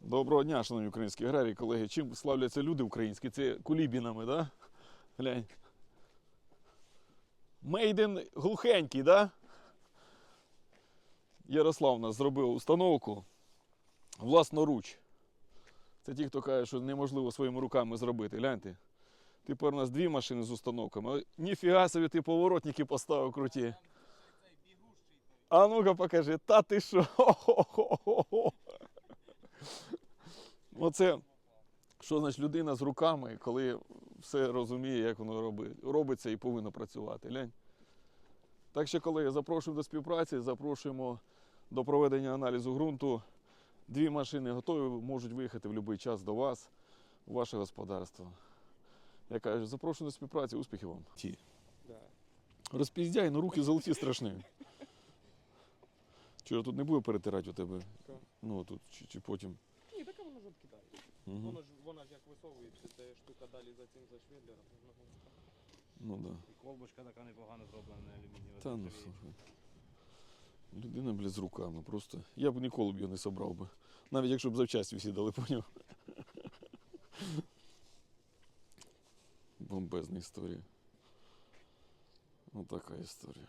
Доброго дня, шановні українські аграрії, колеги. Чим славляться люди українські? Це кулібінами, да? Глянь. Мейден глухенький, да? Ярослав у нас зробив установку власноруч. Це ті, хто каже, що неможливо своїми руками зробити. Гляньте. Тепер у нас дві машини з установками. Ніфіга собі ти поворотники поставив круті. А ну-ка покажи, та ти що? Оце, що значить людина з руками, коли все розуміє, як воно роби- робиться і повинно працювати. Глянь. Так що, колеги, запрошуємо до співпраці, запрошуємо до проведення аналізу ґрунту. Дві машини готові, можуть виїхати в будь-який час до вас, у ваше господарство. Я кажу, запрошую до співпраці, успіхів вам. Ті. Розпіздяй, ну руки золоті страшні. Чого тут не буде перетирати у тебе? Ну тут чи, чи потім. Ні, така воно ж відкидає. Угу. Воно ж вона ж як висовується, ця штука далі за цим за шведлером. Ну да. І колбочка така непогано зроблена на алюмінієвій. Та ну слухай. Людина, блядь, з руками просто. Я б ніколи б його не собрав би. Навіть якщо б завчасті всі дали, поняв. Бомбезна історія. Отака історія.